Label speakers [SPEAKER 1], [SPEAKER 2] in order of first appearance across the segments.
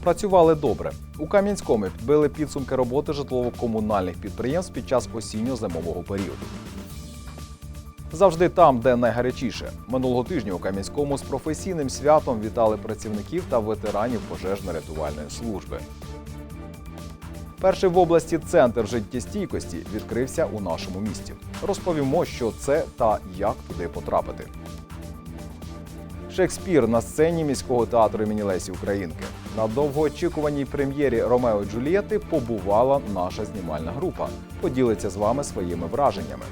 [SPEAKER 1] Спрацювали добре. У Кам'янському підбили підсумки роботи житлово-комунальних підприємств під час осінньо-зимового періоду. Завжди там, де найгарячіше. Минулого тижня у Кам'янському з професійним святом вітали працівників та ветеранів пожежно-рятувальної служби. Перший в області центр життєстійкості відкрився у нашому місті. Розповімо, що це та як туди потрапити. Шекспір на сцені міського театру імені Лесі Українки. На довгоочікуваній прем'єрі Ромео Джулієти побувала наша знімальна група. Поділиться з вами своїми враженнями.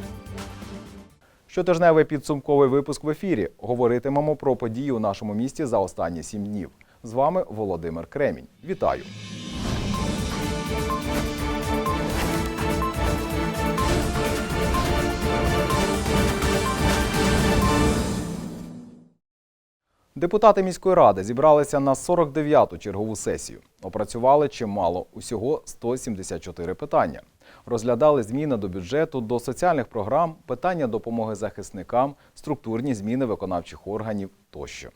[SPEAKER 1] Щотижневий підсумковий випуск в ефірі. Говоритимемо про події у нашому місті за останні сім днів. З вами Володимир Кремінь. Вітаю! Депутати міської ради зібралися на 49-ту чергову сесію. Опрацювали чимало, усього 174 питання. Розглядали зміни до бюджету, до соціальних програм, питання допомоги захисникам, структурні зміни виконавчих органів тощо.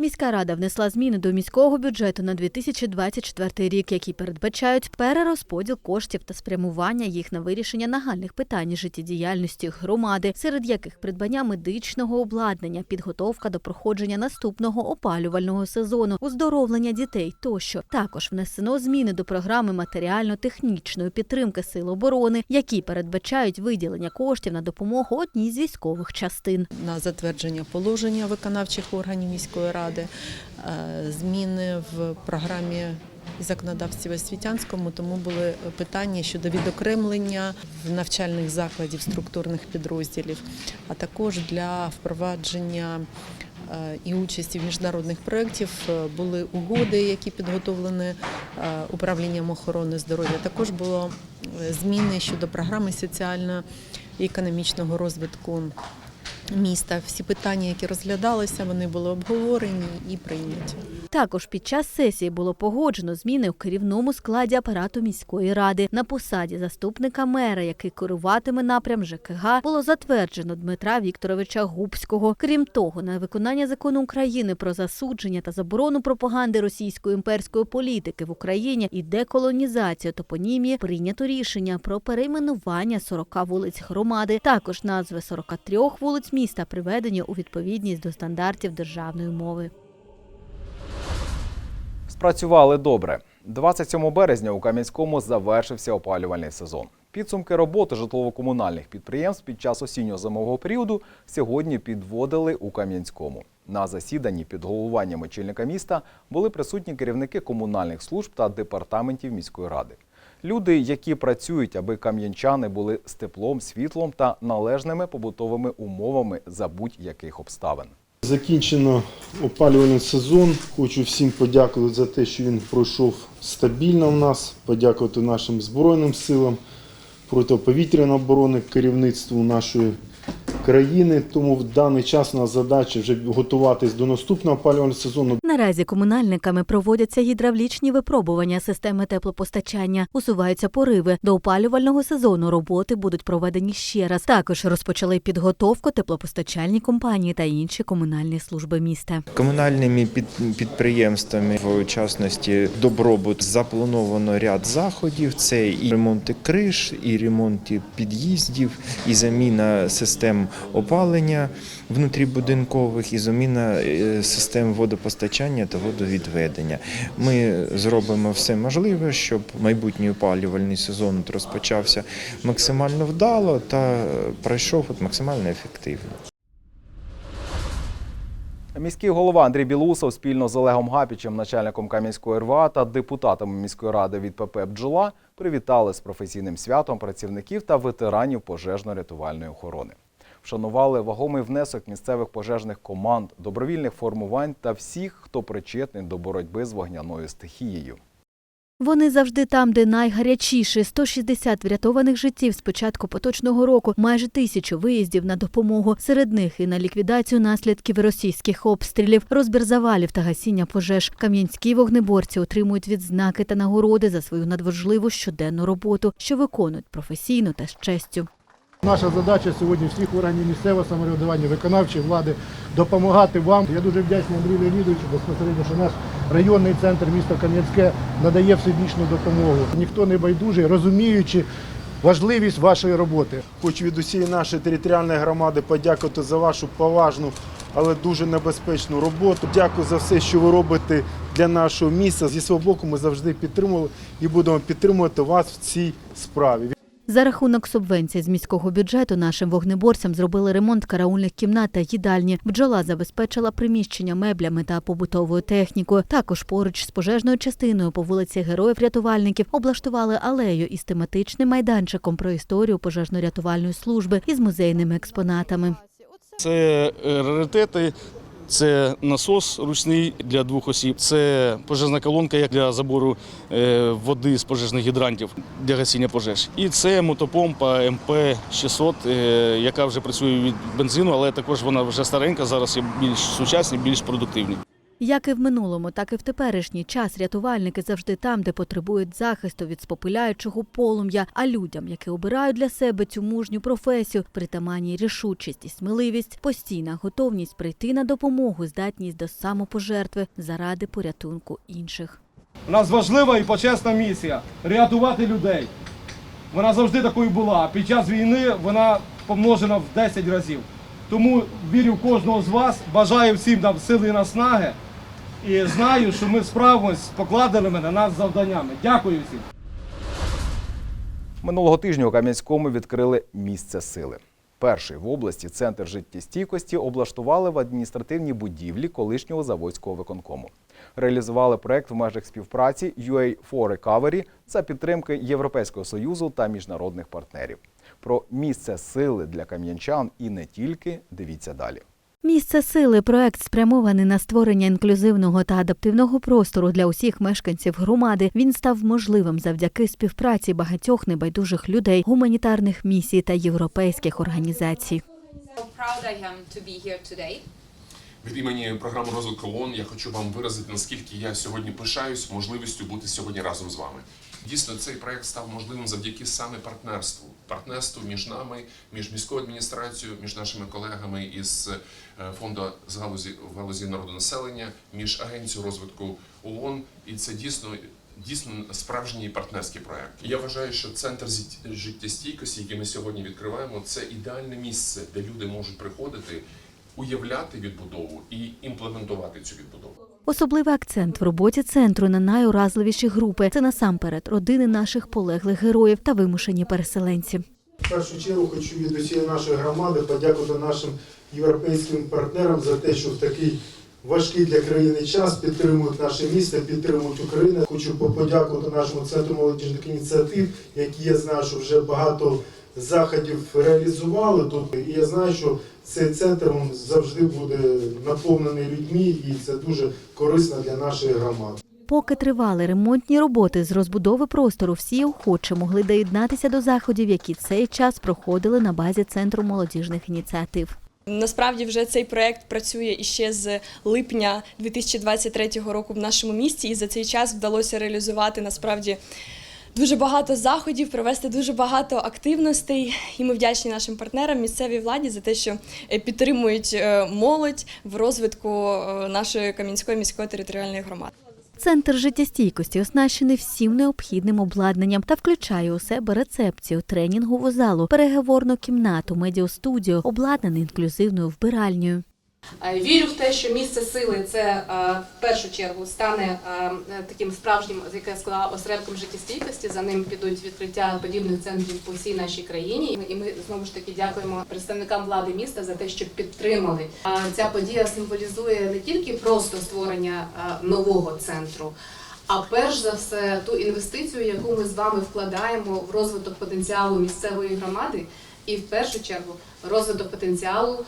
[SPEAKER 2] Міська рада внесла зміни до міського бюджету на 2024 рік, які передбачають перерозподіл коштів та спрямування їх на вирішення нагальних питань життєдіяльності громади, серед яких придбання медичного обладнання, підготовка до проходження наступного опалювального сезону, оздоровлення дітей тощо. Також внесено зміни до програми матеріально-технічної підтримки сил оборони, які передбачають виділення коштів на допомогу одній з військових частин.
[SPEAKER 3] на затвердження положення виконавчих органів міської ради, е, зміни в програмі законодавців освітянському, тому були питання щодо відокремлення в навчальних закладів структурних підрозділів, а також для впровадження е, і участі в міжнародних проєктів е, були угоди, які підготовлені управлінням охорони здоров'я. Також було зміни щодо програми соціально-економічного розвитку міста. Всі питання, які розглядалися, вони були обговорені і прийняті.
[SPEAKER 2] Також під час сесії було погоджено зміни у керівному складі апарату міської ради. На посаді заступника мера, який керуватиме напрям ЖКГ, було затверджено Дмитра Вікторовича Губського. Крім того, на виконання закону України про засудження та заборону пропаганди російської імперської політики в Україні і деколонізацію топонімії прийнято рішення про перейменування 40 вулиць громади. Також назви 43 вулиць міста приведені у відповідність до стандартів державної мови.
[SPEAKER 1] Спрацювали добре. 27 березня у Кам'янському завершився опалювальний сезон. Підсумки роботи житлово-комунальних підприємств під час осінньо-зимового періоду сьогодні підводили у Кам'янському. На засіданні під головуванням очільника міста були присутні керівники комунальних служб та департаментів міської ради. Люди, які працюють, аби кам'янчани були з теплом, світлом та належними побутовими умовами за будь-яких обставин.
[SPEAKER 4] Закінчено опалювальний сезон. Хочу всім подякувати за те, що він пройшов стабільно в нас. Подякувати нашим Збройним силам, протиповітряної оборони, керівництву нашої країни. Тому в даний час у нас задача вже готуватись до наступного опалювального сезону.
[SPEAKER 2] Наразі комунальниками проводяться гідравлічні випробування системи теплопостачання, усуваються пориви. До опалювального сезону роботи будуть проведені ще раз. Також розпочали підготовку теплопостачальні компанії та інші комунальні служби міста.
[SPEAKER 5] Комунальними під- підприємствами, в частності добробут, заплановано ряд заходів. Це і ремонти криш, і ремонти під'їздів, і заміна систем опалення внутрібудинкових, і заміна е, систем водопостачання та водовідведення. Ми зробимо все можливе, щоб майбутній опалювальний сезон розпочався максимально вдало та пройшов от максимально ефективно.
[SPEAKER 1] Міський голова Андрій Білусов спільно з Олегом Гапічем, начальником Кам'янської РВА та депутатами міської ради від ПП «Бджола» привітали з професійним святом працівників та ветеранів пожежно-рятувальної охорони. Вшанували вагомий внесок місцевих пожежних команд, добровільних формувань та всіх, хто причетний до боротьби з вогняною стихією.
[SPEAKER 2] Вони завжди там, де найгарячіше. 160 врятованих життів з початку поточного року, майже тисячу виїздів на допомогу. Серед них і на ліквідацію наслідків російських обстрілів, розбір завалів та гасіння пожеж. Кам'янські вогнеборці отримують відзнаки та нагороди за свою надважливу щоденну роботу, що виконують професійно та з честю.
[SPEAKER 6] Наша задача сьогодні всіх органів місцевого самоврядування, виконавчої влади допомагати вам. Я дуже вдячний Андрію Леонідовичу безпосередньо, що наш районний центр міста Кам'янське надає всебічну допомогу. Ніхто не байдужий, розуміючи важливість вашої роботи.
[SPEAKER 4] Хочу від усієї нашої територіальної громади подякувати за вашу поважну, але дуже небезпечну роботу. Дякую за все, що ви робите для нашого міста. Зі свого боку ми завжди підтримували і будемо підтримувати вас в цій справі.
[SPEAKER 2] За рахунок субвенцій з міського бюджету нашим вогнеборцям зробили ремонт караульних кімнат та їдальні. Бджола забезпечила приміщення меблями та побутовою технікою. Також поруч з пожежною частиною по вулиці Героїв-рятувальників облаштували алею із тематичним майданчиком про історію пожежно-рятувальної служби із музейними експонатами.
[SPEAKER 7] Це е, раритети, це насос ручний для двох осіб, це пожежна колонка як для забору е, води з пожежних гідрантів для гасіння пожеж. І це мотопомпа МП-600, е, яка вже працює від бензину, але також вона вже старенька, зараз є більш сучасні, більш продуктивні.
[SPEAKER 2] Як і в минулому, так і в теперішній час рятувальники завжди там, де потребують захисту від спопиляючого полум'я. А людям, які обирають для себе цю мужню професію, притаманні рішучість і сміливість, постійна готовність прийти на допомогу, здатність до самопожертви заради порятунку інших.
[SPEAKER 8] У нас важлива і почесна місія рятувати людей. Вона завжди такою була. Під час війни вона помножена в 10 разів. Тому вірю кожного з вас, бажаю всім нам сили і наснаги. І знаю, що ми справимось з покладеними на нас завданнями. Дякую всім.
[SPEAKER 1] Минулого тижня у Кам'янському відкрили місце сили. Перший в області центр життєстійкості облаштували в адміністративній будівлі колишнього заводського виконкому. Реалізували проект в межах співпраці UA for Recovery за підтримки Європейського союзу та міжнародних партнерів. Про місце сили для кам'янчан і не тільки дивіться далі.
[SPEAKER 2] Місце сили проект спрямований на створення інклюзивного та адаптивного простору для усіх мешканців громади. Він став можливим завдяки співпраці багатьох небайдужих людей, гуманітарних місій та європейських організацій.
[SPEAKER 9] Від імені програми розвитку ООН я хочу вам виразити, наскільки я сьогодні пишаюсь можливістю бути сьогодні разом з вами. Дійсно, цей проект став можливим завдяки саме партнерству, партнерству між нами, між міською адміністрацією, між нашими колегами із е, фонду з галузі в галузі народонаселення, між агенцією розвитку ООН, і це дійсно. Дійсно справжній партнерський проект. Я вважаю, що центр життєстійкості, який ми сьогодні відкриваємо, це ідеальне місце, де люди можуть приходити, уявляти відбудову і імплементувати цю відбудову.
[SPEAKER 2] Особливий акцент в роботі центру на найуразливіші групи це насамперед родини наших полеглих героїв та вимушені переселенці.
[SPEAKER 4] В першу чергу хочу від усієї нашої громади подякувати нашим європейським партнерам за те, що в такий важкий для країни час підтримують наше місто, підтримують Україну. Хочу подякувати нашому центру молодіжних ініціатив, які я знаю, що вже багато заходів реалізували тут. І я знаю, що цей центр він завжди буде наповнений людьми, і це дуже корисно для нашої громади.
[SPEAKER 2] Поки тривали ремонтні роботи з розбудови простору, всі охочі могли доєднатися до заходів, які цей час проходили на базі центру молодіжних ініціатив.
[SPEAKER 10] Насправді вже цей проект працює іще з липня 2023 року в нашому місті, і за цей час вдалося реалізувати насправді дуже багато заходів, провести дуже багато активностей. І ми вдячні нашим партнерам, місцевій владі за те, що е, підтримують е, молодь в розвитку е, нашої Кам'янської міської територіальної громади.
[SPEAKER 2] Центр життєстійкості оснащений всім необхідним обладнанням та включає у себе рецепцію, тренінгову залу, переговорну кімнату, медіастудію, обладнаний інклюзивною вбиральнею.
[SPEAKER 11] Е, Вірю в те, що місце сили це е, в першу чергу стане е, таким справжнім, як я сказала, осередком життєстійкості. За ним підуть відкриття подібних центрів по всій нашій країні. І ми знову ж таки дякуємо представникам влади міста за те, що підтримали. Ця подія символізує не тільки просто створення нового центру. А перш за все, ту інвестицію, яку ми з вами вкладаємо в розвиток потенціалу місцевої громади, і в першу чергу розвиток потенціалу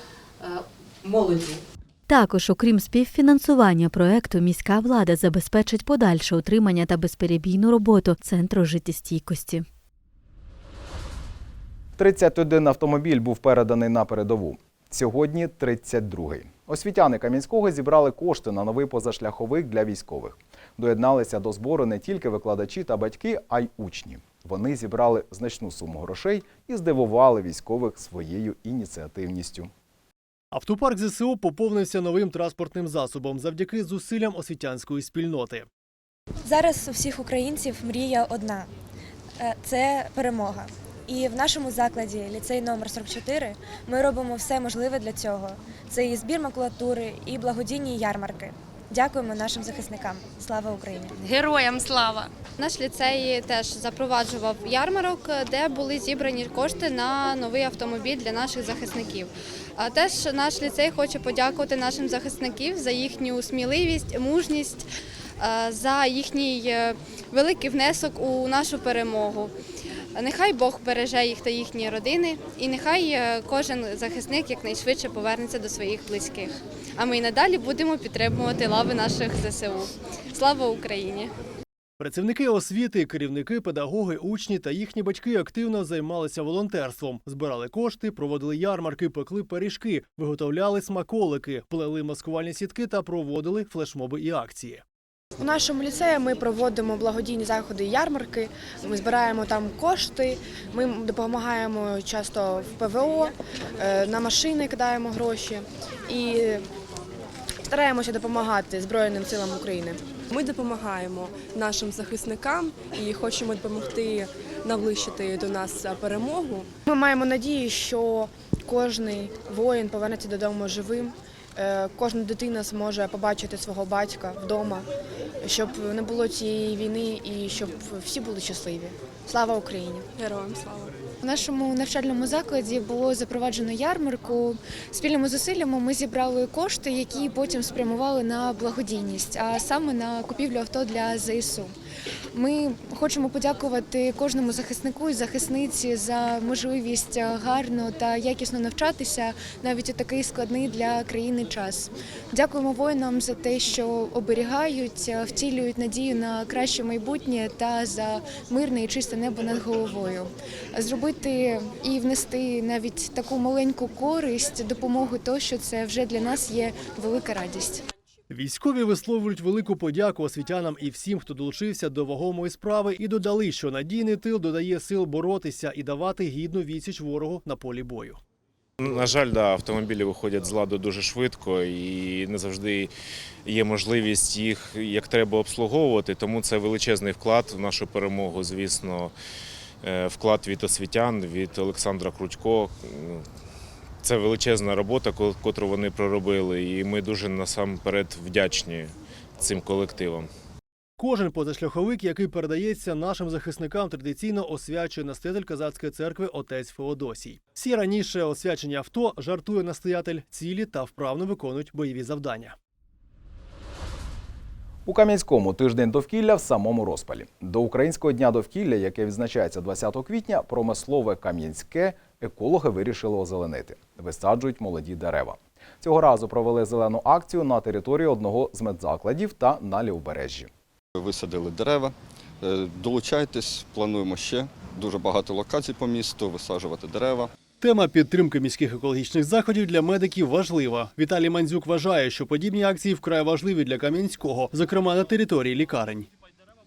[SPEAKER 11] молоді.
[SPEAKER 2] Також, окрім співфінансування проекту, міська влада забезпечить подальше утримання та безперебійну роботу центру життєстійкості.
[SPEAKER 1] 31 автомобіль був переданий на передову. Сьогодні 32-й. Освітяни Кам'янського зібрали кошти на новий позашляховик для військових. Доєдналися до збору не тільки викладачі та батьки, а й учні. Вони зібрали значну суму грошей і здивували військових своєю ініціативністю.
[SPEAKER 12] Автопарк ЗСУ поповнився новим транспортним засобом завдяки зусиллям освітянської спільноти.
[SPEAKER 13] Зараз у всіх українців мрія одна Е, це перемога. І в нашому закладі ліцей номер 44 ми робимо все можливе для цього. Це і збір макулатури, і благодійні ярмарки. Дякуємо нашим захисникам. Слава Україні!
[SPEAKER 14] Героям слава! Наш ліцей теж запроваджував ярмарок, де були зібрані кошти на новий автомобіль для наших захисників. А теж наш ліцей хоче подякувати нашим захисників за їхню сміливість, мужність, е, за їхній е, великий внесок у нашу перемогу. Нехай Бог береже їх та їхні родини, і нехай е, кожен захисник якнайшвидше повернеться до своїх близьких. А ми й надалі будемо підтримувати лави наших ЗСУ. Слава Україні!
[SPEAKER 12] Працівники освіти, керівники, педагоги, учні та їхні батьки активно займалися волонтерством, збирали кошти, проводили ярмарки, пекли пиріжки, виготовляли смаколики, плели маскувальні сітки та проводили флешмоби і акції.
[SPEAKER 15] У нашому ліцеї ми проводимо благодійні заходи і ярмарки. Ми збираємо там кошти. Ми допомагаємо часто в ПВО, е, на машини кидаємо гроші і стараємося допомагати Збройним силам України.
[SPEAKER 16] Ми допомагаємо нашим захисникам і хочемо допомогти наближити до нас перемогу.
[SPEAKER 15] Ми маємо надію, що кожен воїн повернеться додому живим. Е, Кожна дитина зможе побачити свого батька вдома, щоб не було цієї війни і щоб всі були щасливі. Слава Україні!
[SPEAKER 16] Героям слава!
[SPEAKER 17] У нашому навчальному закладі було запроваджено ярмарку. Спільними зусиллями ми зібрали кошти, які потім спрямували на благодійність, а саме на купівлю авто для ЗСУ. Ми хочемо подякувати кожному захиснику і захисниці за можливість гарно та якісно навчатися навіть у такий складний для країни час. Дякуємо воїнам за те, що оберігають, втілюють надію на краще майбутнє та за мирне і чисте небо над головою. Зробити і внести навіть таку маленьку користь, допомогу тощо це вже для нас є велика радість.
[SPEAKER 12] Військові висловлюють велику подяку освітянам і всім, хто долучився до вагомої справи, і додали, що надійний тил додає сил боротися і давати гідну відсіч ворогу на полі бою.
[SPEAKER 18] На жаль, да, автомобілі виходять з ладу дуже швидко і не завжди є можливість їх як треба обслуговувати. Тому це величезний вклад в нашу перемогу. Звісно, Е, вклад від освітян, від Олександра Крутько. Це величезна робота, ко- котру вони проробили, і ми дуже насамперед вдячні цим колективам.
[SPEAKER 12] Кожен позашляховик, який передається нашим захисникам, традиційно освячує настоятель казацької церкви отець Феодосій. Всі раніше освячені авто жартує настоятель цілі та вправно виконують бойові завдання.
[SPEAKER 1] У Кам'янському тиждень довкілля в самому розпалі. До Українського дня довкілля, яке відзначається 20 квітня, промислове Кам'янське екологи вирішили озеленити. Висаджують молоді дерева. Цього разу провели зелену акцію на території одного з медзакладів та на лівобережжі.
[SPEAKER 19] Висадили дерева. Е, Долучайтесь, плануємо ще дуже багато локацій по місту, висаджувати дерева.
[SPEAKER 12] Тема підтримки міських екологічних заходів для медиків важлива. Віталій Мандзюк вважає, що подібні акції вкрай важливі для Кам'янського, зокрема на території лікарень.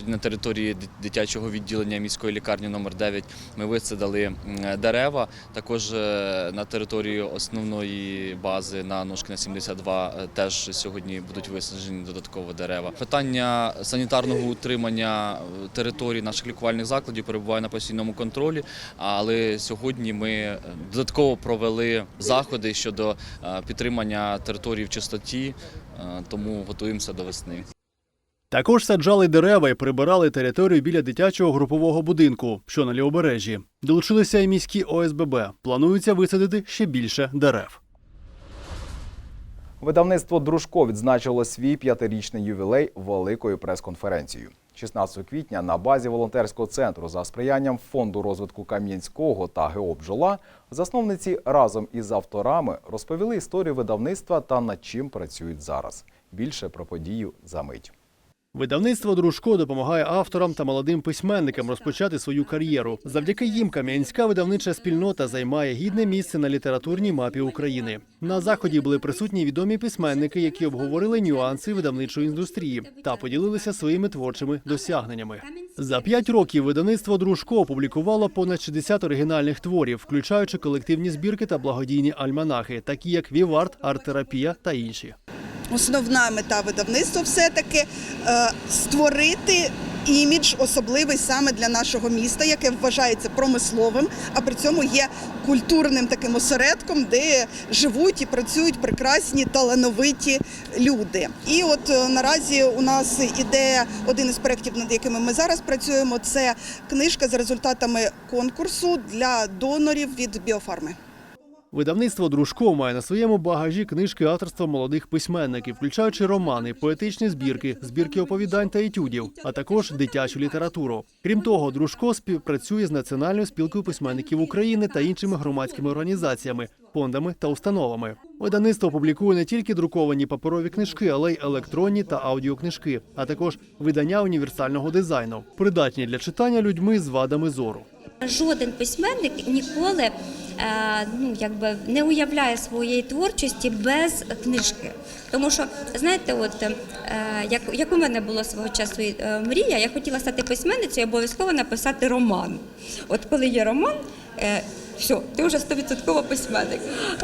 [SPEAKER 20] На території дитячого відділення міської лікарні номер 9 ми висадили дерева. Також е, на території основної бази на Ножкіна 72 е, теж сьогодні будуть висаджені додатково дерева. Питання санітарного утримання е, території наших лікувальних закладів перебуває на постійному контролі. Але сьогодні ми додатково провели заходи щодо підтримання території в чистоті, тому готуємося до весни.
[SPEAKER 12] Також саджали дерева і прибирали територію біля дитячого групового будинку, що на лівобережжі. Долучилися і міські ОСББ. Планується висадити ще більше дерев.
[SPEAKER 1] Видавництво Дружко відзначило свій п'ятирічний ювілей великою прес-конференцією. 16 квітня на базі волонтерського центру за сприянням фонду розвитку Кам'янського та ГО «Бджола» засновниці разом із авторами розповіли історію видавництва та над чим працюють зараз. Більше про подію за мить.
[SPEAKER 12] Видавництво Дружко допомагає авторам та молодим письменникам розпочати свою кар'єру. Завдяки їм кам'янська видавнича спільнота займає гідне місце на літературній мапі України. На заході були присутні відомі письменники, які обговорили нюанси видавничої індустрії та поділилися своїми творчими досягненнями. За п'ять років видавництво Дружко опублікувало понад 60 оригінальних творів, включаючи колективні збірки та благодійні альманахи, такі як Віварт, арт-терапія та інші.
[SPEAKER 21] Основна мета видавництва все-таки е, створити імідж особливий саме для нашого міста, яке вважається промисловим, а при цьому є культурним таким осередком, де живуть і працюють прекрасні талановиті люди. І от е, наразі у нас іде один із проєктів, над якими ми зараз працюємо. Це книжка за результатами конкурсу для донорів від біофарми.
[SPEAKER 12] Видавництво Дружко має на своєму багажі книжки авторства молодих письменників, включаючи романи, поетичні збірки, збірки оповідань та етюдів, а також дитячу літературу. Крім того, Дружко співпрацює з Національною спілкою письменників України та іншими громадськими організаціями, фондами та установами. Видавництво публікує не тільки друковані паперові книжки, але й електронні та аудіокнижки, а також видання універсального дизайну, придатні для читання людьми з вадами зору.
[SPEAKER 22] Жоден письменник ніколи ну, якби не уявляє своєї творчості без книжки. Тому що, знаєте, от е, як, як у мене було свого часу е, мрія, я хотіла стати письменницею і обов'язково написати роман. От коли є роман, е, все, ти вже 100% письменник.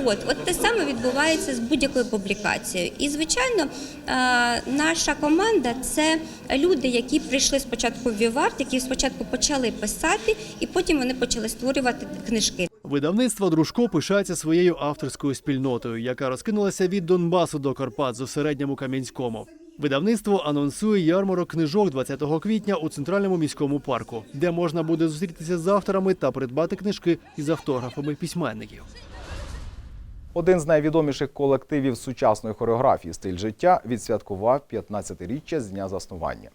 [SPEAKER 22] От, от те саме відбувається з будь-якою публікацією. І, звичайно, е, наша команда це люди, які прийшли спочатку в Віварт, які спочатку почали писати, і потім вони почали створювати книжки.
[SPEAKER 12] Видавництво Дружко пишається своєю авторською спільнотою, яка розкинулася від Донбасу до Карпат з середньому Кам'янському. Видавництво анонсує ярмарок книжок 20 квітня у центральному міському парку, де можна буде зустрітися з авторами та придбати книжки із автографами письменників.
[SPEAKER 1] Один з найвідоміших колективів сучасної хореографії Стиль життя відсвяткував 15-річчя з дня заснування.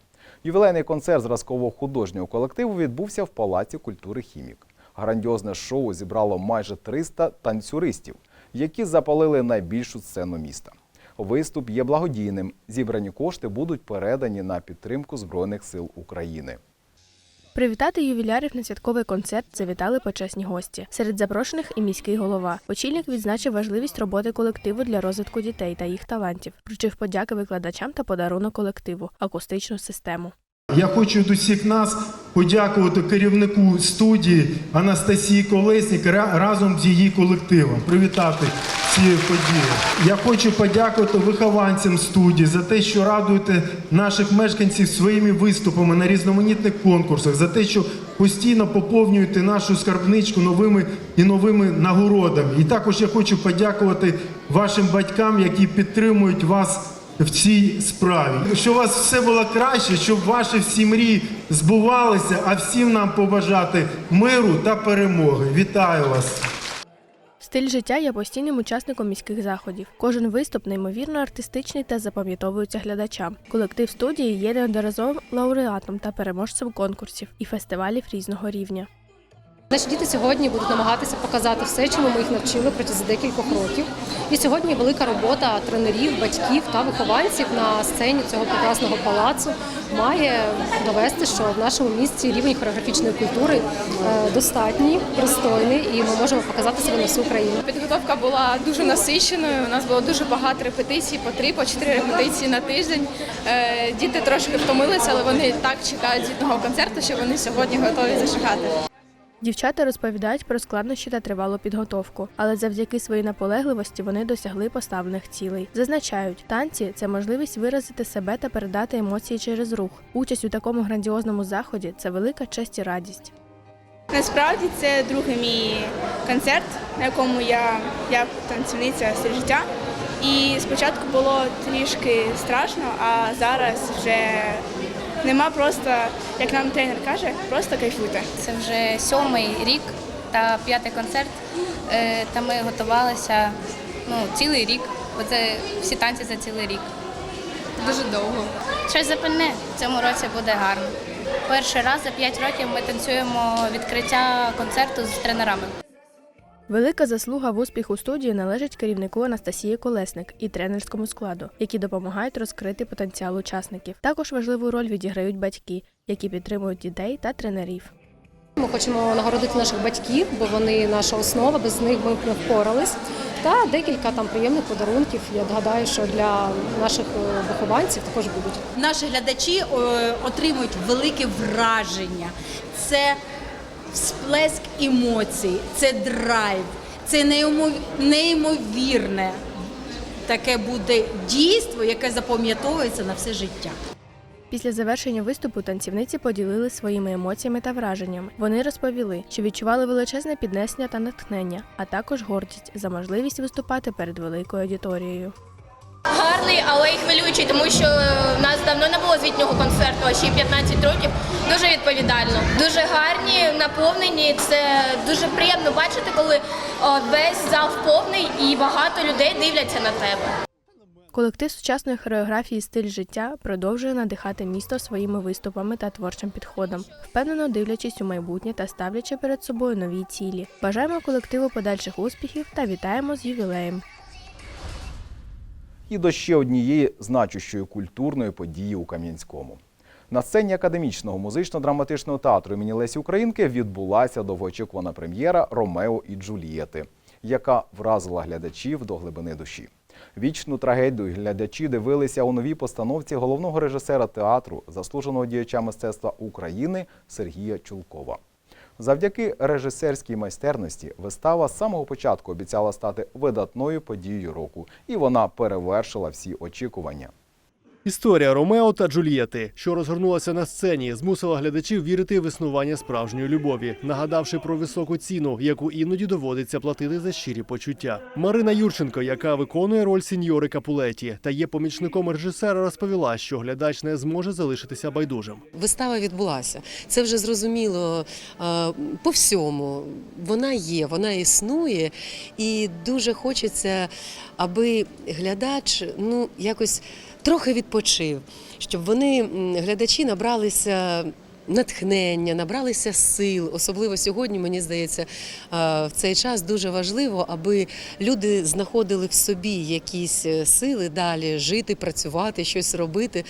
[SPEAKER 1] Ювілейний концерт зразкового художнього колективу відбувся в Палаці культури Хімік. Грандіозне шоу зібрало майже 300 танцюристів, які запалили найбільшу сцену міста. Виступ є благодійним. Зібрані кошти будуть передані на підтримку Збройних сил України.
[SPEAKER 23] Привітати ювілярів на святковий концерт завітали почесні гості. Серед запрошених і міський голова. Очільник відзначив важливість роботи колективу для розвитку дітей та їх талантів. Вручив подяки викладачам та подарунок колективу акустичну систему.
[SPEAKER 4] Я хочу від усіх нас подякувати керівнику студії Анастасії Колеснік ра- разом з її колективом. Привітати цією подією. Я хочу подякувати вихованцям студії за те, що радуєте наших мешканців своїми виступами на різноманітних конкурсах, за те, що постійно поповнюєте нашу скарбничку новими і новими нагородами. І також я хочу подякувати вашим батькам, які підтримують вас в цій справі. Щоб у вас все було краще, щоб ваші всі мрії збувалися, а всім нам побажати миру та перемоги. Вітаю вас!
[SPEAKER 23] Стиль життя є постійним учасником міських заходів. Кожен виступ неймовірно артистичний та запам'ятовується глядачам. Колектив студії є неодноразовим лауреатом та переможцем конкурсів і фестивалів різного рівня.
[SPEAKER 24] Наші діти сьогодні будуть намагатися показати все, чому ми їх навчили протягом декількох років. І сьогодні велика робота тренерів, батьків та вихованців на сцені цього прекрасного палацу має довести, що в нашому місті рівень хореографічної культури е, достатній, пристойний, і ми можемо показати себе на всю Україну.
[SPEAKER 25] Підготовка була дуже насиченою. У нас було дуже багато репетицій, по три, по чотири репетиції на тиждень. Е, Діти трошки втомилися, але вони так чекають звітного концерту, що вони сьогодні готові зажигати.
[SPEAKER 23] Дівчата розповідають про складнощі та тривалу підготовку, але завдяки своїй наполегливості вони досягли поставлених цілей. Зазначають, танці це можливість виразити себе та передати емоції через рух. Участь у такому грандіозному заході це велика честь і радість.
[SPEAKER 26] Насправді це другий мій концерт, на якому я як танцівниця стиль життя. І спочатку було трішки страшно, а зараз вже нема просто, як нам тренер каже, просто кайфуйте.
[SPEAKER 27] Це вже сьомий рік та п'ятий концерт. Е, Та ми готувалися ну, цілий рік, бо це всі танці за цілий рік. Дуже довго. Щось запальне в цьому році буде гарно. Перший раз за п'ять років ми танцюємо відкриття концерту з тренерами.
[SPEAKER 23] Велика заслуга в успіху студії належить керівнику Анастасії Колесник і тренерському складу, які допомагають розкрити потенціал учасників. Також важливу роль відіграють батьки, які підтримують дітей та тренерів.
[SPEAKER 24] Ми хочемо нагородити наших батьків, бо вони наша основа, без них ми б не впорались. Та декілька там приємних подарунків. Я гадаю, що для наших е, вихованців також будуть.
[SPEAKER 28] Наші глядачі е, отримують велике враження. Це сплеск емоцій, це драйв, це неймовірне таке буде дійство, яке запам'ятовується на все життя.
[SPEAKER 23] Після завершення виступу танцівниці поділили своїми емоціями та враженнями. Вони розповіли, що відчували величезне піднесення та натхнення, а також гордість за можливість виступати перед великою аудиторією.
[SPEAKER 29] Гарний, але й хвилюючий, тому що в нас давно не було звітнього концерту, а ще й 15 років. Дуже відповідально. Дуже гарні, наповнені. Це дуже приємно бачити, коли о, весь зал повний і багато людей дивляться на тебе.
[SPEAKER 23] Колектив сучасної хореографії Стиль життя продовжує надихати місто своїми виступами та творчим підходом, впевнено дивлячись у майбутнє та ставлячи перед собою нові цілі. Бажаємо колективу подальших успіхів та вітаємо з ювілеєм.
[SPEAKER 1] І до ще однієї значущої культурної події у Кам'янському. На сцені академічного музично-драматичного театру імені Лесі Українки відбулася довгоочікувана прем'єра Ромео і Джульєти, яка вразила глядачів до глибини душі. Вічну трагедію глядачі дивилися у новій постановці головного режисера театру, заслуженого діяча мистецтва України Сергія Чулкова. Завдяки режисерській майстерності вистава з самого початку обіцяла стати видатною подією року, і вона перевершила всі очікування.
[SPEAKER 12] Історія Ромео та Джульєти, що розгорнулася на сцені, змусила глядачів вірити в існування справжньої любові, нагадавши про високу ціну, яку іноді доводиться платити за щирі почуття. Марина Юрченко, яка виконує роль сіньори Капулеті та є помічником режисера, розповіла, що глядач не зможе залишитися байдужим.
[SPEAKER 30] Вистава відбулася. Це вже зрозуміло е, по всьому. Вона є, вона існує, і дуже хочеться, аби глядач ну якось трохи відпочив, щоб вони, глядачі, набралися. Натхнення, набралися сил, особливо сьогодні, мені здається, е, в цей час дуже важливо, аби люди знаходили в собі якісь е, сили далі жити, працювати, щось робити.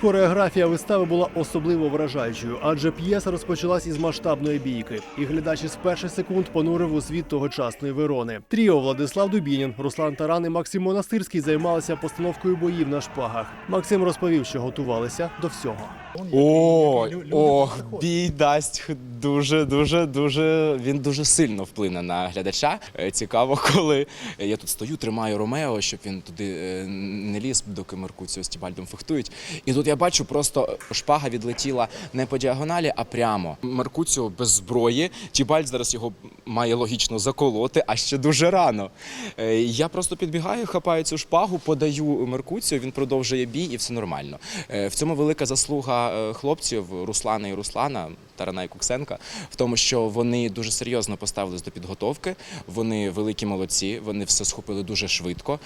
[SPEAKER 12] Хореографія вистави була особливо вражаючою, адже п'єса розпочалась із масштабної бійки, і глядач із перших секунд понурив у світ тогочасної Верони. Тріо Владислав Дубінін, Руслан Таран і Максим Монастирський займалися постановкою боїв на шпагах. Максим розповів, що готувалися до всього.
[SPEAKER 31] О, ох, бій дасть дуже, дуже, дуже. Він дуже сильно вплине на глядача. Е, Цікаво, коли я тут стою, тримаю Ромео, щоб він туди е, не ліз, доки Меркуціо з Тібальдом фехтують. І тут я бачу, просто шпага відлетіла не по діагоналі, а прямо. Меркуціо без зброї. Тібальд зараз його має логічно заколоти, а ще дуже рано. Е, Я просто підбігаю, хапаю цю шпагу, подаю Меркуціо, він продовжує бій і все нормально. В цьому велика заслуга е, хлопців Руслана і Руслана, Тарана і Куксенка, в тому, що вони дуже серйозно поставились до підготовки. Вони великі молодці, вони все схопили дуже швидко.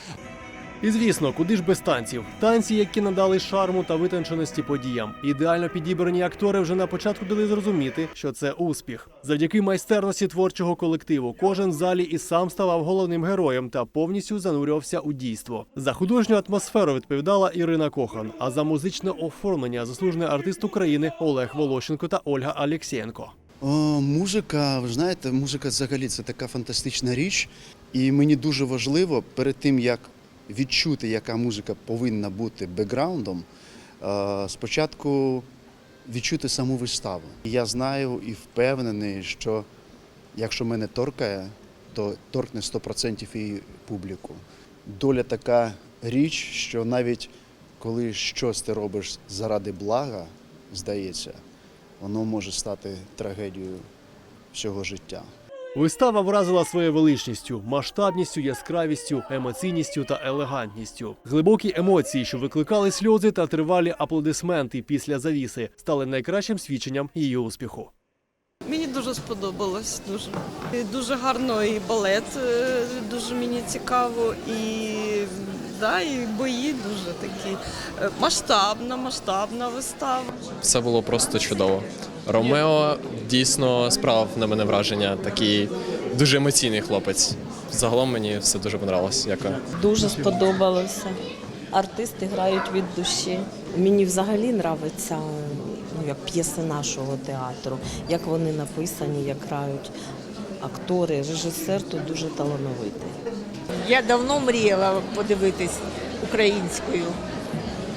[SPEAKER 12] І звісно, куди ж без танців? Танці, які надали шарму та витонченості подіям. Ідеально підібрані актори вже на початку дали зрозуміти, що це успіх. Завдяки майстерності творчого колективу кожен в залі і сам ставав головним героєм та повністю занурювався у дійство. За художню атмосферу відповідала Ірина Кохан, а за музичне оформлення заслужений артист України Олег Волощенко та Ольга Алєксєнко.
[SPEAKER 32] О, музика, ви знаєте, музика взагалі це така фантастична річ. І мені дуже важливо перед тим, як відчути, яка музика повинна бути бекграундом, е, спочатку відчути саму виставу. Я знаю і впевнений, що якщо мене торкає, то торкне 100% і публіку. Доля така річ, що навіть коли щось ти робиш заради блага, здається, воно може стати трагедією всього життя.
[SPEAKER 12] Вистава вразила своєю величністю, масштабністю, яскравістю, емоційністю та елегантністю. Глибокі емоції, що викликали сльози та тривалі аплодисменти після завіси, стали найкращим свідченням її успіху.
[SPEAKER 33] Мені дуже сподобалось. Дуже дуже гарно і балет е, дуже мені цікаво, і, да, і бої дуже такі е, масштабна, масштабна вистава.
[SPEAKER 34] Все було просто чудово.
[SPEAKER 35] Ромео дійсно справив на мене враження. Такий дуже емоційний хлопець. Загалом мені все дуже понравилось. Дякую.
[SPEAKER 36] Дуже сподобалося. Артисти грають від душі. Мені взагалі подобається ну, як п'єси нашого театру, як вони написані, як грають актори. Режисер тут дуже талановитий.
[SPEAKER 34] Я давно мріяла подивитись українською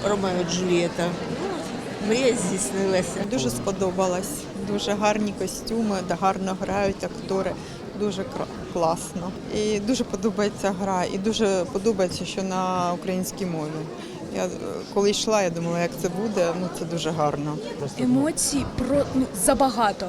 [SPEAKER 34] Ромео і Джульєта. Ну, Мрія здійснилася.
[SPEAKER 37] Дуже сподобалось. Дуже гарні костюми, де гарно грають актори. Дуже класно. І дуже подобається гра, і дуже подобається, що на українській мові. Я е, коли йшла, я думала, як це буде. Ну це дуже гарно.
[SPEAKER 38] Емоцій про ну, забагато.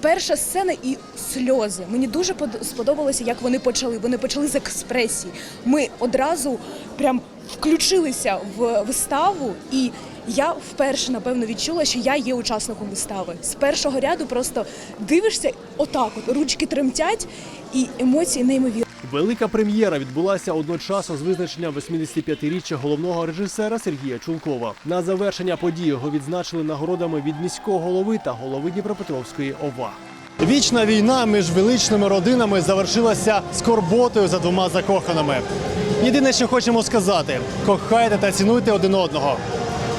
[SPEAKER 38] Перша сцена і сльози. Мені дуже сподобалося, як вони почали. Вони почали з експресії. Ми одразу прям включилися в виставу, і я вперше напевно відчула, що я є учасником вистави. З першого ряду просто дивишся отак, от ручки тремтять, і емоції неймовірні.
[SPEAKER 12] Велика прем'єра відбулася одночасно з визначенням 85-річчя головного режисера Сергія Чулкова. На завершення події його відзначили нагородами від міського голови та голови Дніпропетровської ОВА. Вічна війна між величними родинами завершилася скорботою за двома закоханими. Єдине, що хочемо сказати: кохайте та цінуйте один одного.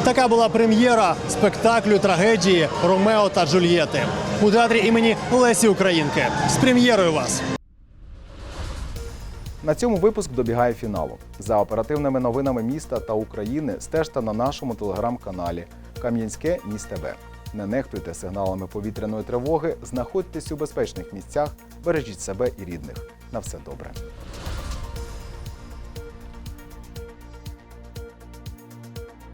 [SPEAKER 12] Така була прем'єра спектаклю трагедії Ромео та Джульєти у театрі імені Лесі Українки. З прем'єрою вас!
[SPEAKER 1] На цьому випуск добігає фіналу. За оперативними новинами міста та України стежте на нашому телеграм-каналі Кам'янське Міст ТБ. Не нехтуйте сигналами повітряної тривоги, знаходьтесь у безпечних місцях, бережіть себе і рідних. На все добре.